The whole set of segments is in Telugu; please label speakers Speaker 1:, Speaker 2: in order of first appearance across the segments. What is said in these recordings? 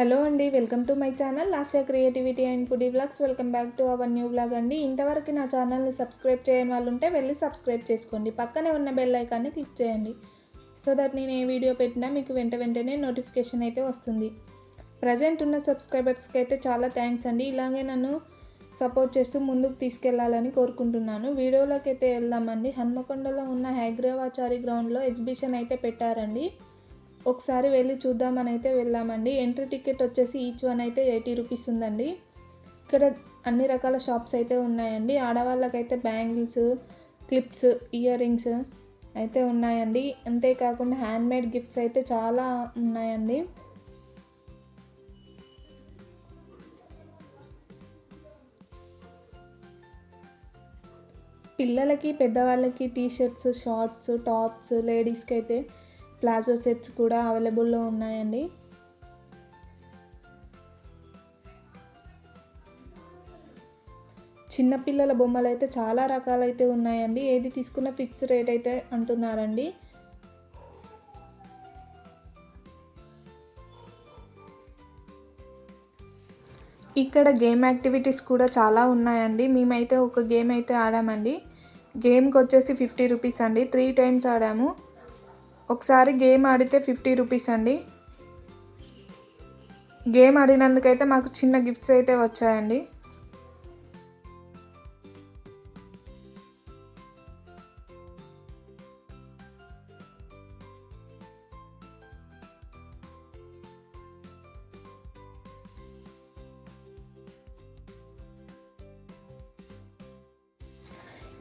Speaker 1: హలో అండి welcome to my channel Lasya creativity and foodie vlogs welcome back to our new blog అండి. ఇంతవరకు నా ఛానల్ని సబ్స్క్రైబ్ చేయని వాళ్ళు ఉంటే వెళ్ళి సబ్స్క్రైబ్ చేసుకోండి. పక్కనే ఉన్న బెల్ ఐకాన్ని క్లిక్ చేయండి. సో దట్ నేను ఏ వీడియో పెట్టినా మీకు వెంట వెంటనే నోటిఫికేషన్ అయితే వస్తుంది. ప్రజెంట్ ఉన్న సబ్స్క్రైబర్స్కి అయితే చాలా థ్యాంక్స్ అండి. ఇలాగే నన్ను సపోర్ట్ చేస్తూ ముందుకు తీసుకెళ్ళాలని కోరుకుంటున్నాను. వీడియోలోకి అయితే వెళ్దామండి. హన్మకొండలో ఉన్న హైగ్రేవాచారి గ్రౌండ్లో ఎగ్జిబిషన్ అయితే పెట్టారండి. ఒకసారి వెళ్ళి చూద్దామని అయితే వెళ్ళామండి. ఎంట్రీ టికెట్ వచ్చేసి ఈచ్ వన్ అయితే ఎయిటీ రూపీస్ ఉందండి. ఇక్కడ అన్ని రకాల షాప్స్ అయితే ఉన్నాయండి. ఆడవాళ్ళకైతే బ్యాంగిల్స్ క్లిప్స్ ఇయర్ రింగ్స్ అయితే ఉన్నాయండి. అంతేకాకుండా హ్యాండ్మేడ్ గిఫ్ట్స్ అయితే చాలా ఉన్నాయండి. పిల్లలకి పెద్దవాళ్ళకి టీ షర్ట్స్ షార్ట్స్ టాప్స్ లేడీస్కి అయితే ప్లాజో సెట్స్ కూడా అవైలబుల్లో ఉన్నాయండి. చిన్నపిల్లల బొమ్మలు అయితే చాలా రకాలైతే ఉన్నాయండి. ఏది తీసుకున్న ఫిక్స్ రేట్ అయితే అంటున్నారండి. ఇక్కడ గేమ్ యాక్టివిటీస్ కూడా చాలా ఉన్నాయండి. మేమైతే ఒక గేమ్ అయితే ఆడామండి. గేమ్కి వచ్చేసి ఫిఫ్టీ రూపీస్ అండి. త్రీ టైమ్స్ ఆడాము. ఒకసారి గేమ్ ఆడితే ఫిఫ్టీ రూపీస్ అండి. గేమ్ ఆడినందుకైతే మాకు చిన్న గిఫ్ట్స్ అయితే వచ్చాయండి.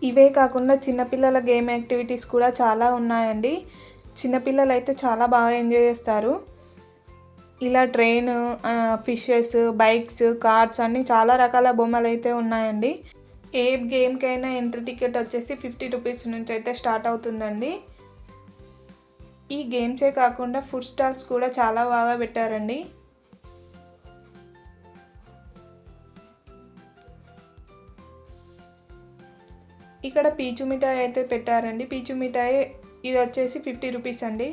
Speaker 1: ఇవే కాకుండా చిన్నపిల్లల గేమ్ యాక్టివిటీస్ కూడా చాలా ఉన్నాయండి. చిన్నపిల్లలు అయితే చాలా బాగా ఎంజాయ్ చేస్తారు. ఇలా ట్రైన్ ఫిషెస్ బైక్స్ కార్స్ అన్నీ చాలా రకాల బొమ్మలు అయితే ఉన్నాయండి. ఏ గేమ్కైనా ఎంట్రీ టికెట్ వచ్చేసి ఫిఫ్టీ రూపీస్ నుంచి అయితే స్టార్ట్ అవుతుందండి. ఈ గేమ్సే కాకుండా ఫుడ్ స్టాల్స్ కూడా చాలా బాగా పెట్టారండి. ఇక్కడ పీచు మిఠాయి అయితే పెట్టారండి. పీచు మిఠాయి ఇది వచ్చేసి ఫిఫ్టీ రూపీస్ అండి.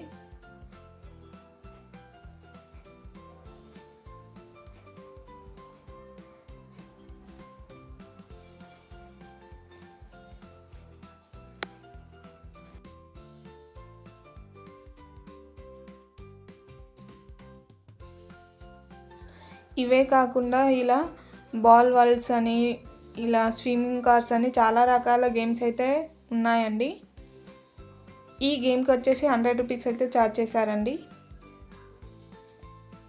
Speaker 1: ఇవే కాకుండా ఇలా బాల్ వరల్డ్స్ అని ఇలా స్విమ్మింగ్ కార్స్ అని చాలా రకాల గేమ్స్ అయితే ఉన్నాయండి. ఈ గేమ్కి వచ్చేసి హండ్రెడ్ రూపీస్ అయితే ఛార్జ్ చేశారండి.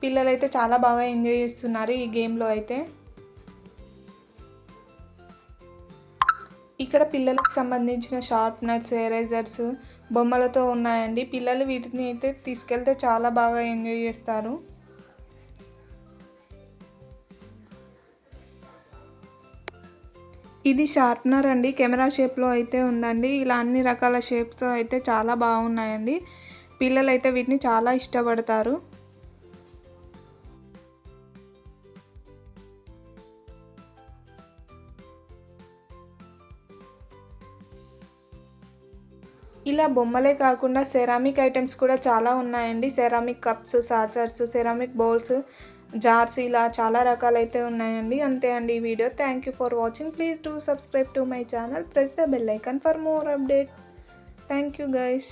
Speaker 1: పిల్లలైతే చాలా బాగా ఎంజాయ్ చేస్తున్నారు ఈ గేమ్లో అయితే. ఇక్కడ పిల్లలకు సంబంధించిన షార్ప్నర్స్ ఎరేజర్స్ బొమ్మలతో ఉన్నాయండి. పిల్లలు వీటిని అయితే తీసుకెళ్తే చాలా బాగా ఎంజాయ్ చేస్తారు. ఇది షార్ప్నర్ అండి. కెమెరా షేప్లో అయితే ఉందండి. ఇలా అన్ని రకాల షేప్స్ అయితే చాలా బాగున్నాయండి. పిల్లలు అయితే వీటిని చాలా ఇష్టపడతారు. ఇలా బొమ్మలే కాకుండా సెరామిక్ ఐటమ్స్ కూడా చాలా ఉన్నాయండి. Ceramic cups saucers ceramic bowls jars ఇలా చాలా రకాలైతే ఉన్నాయండి. అంతే అండి ఈ video. Thank you for watching please do subscribe to my channel press the bell icon for more update thank you guys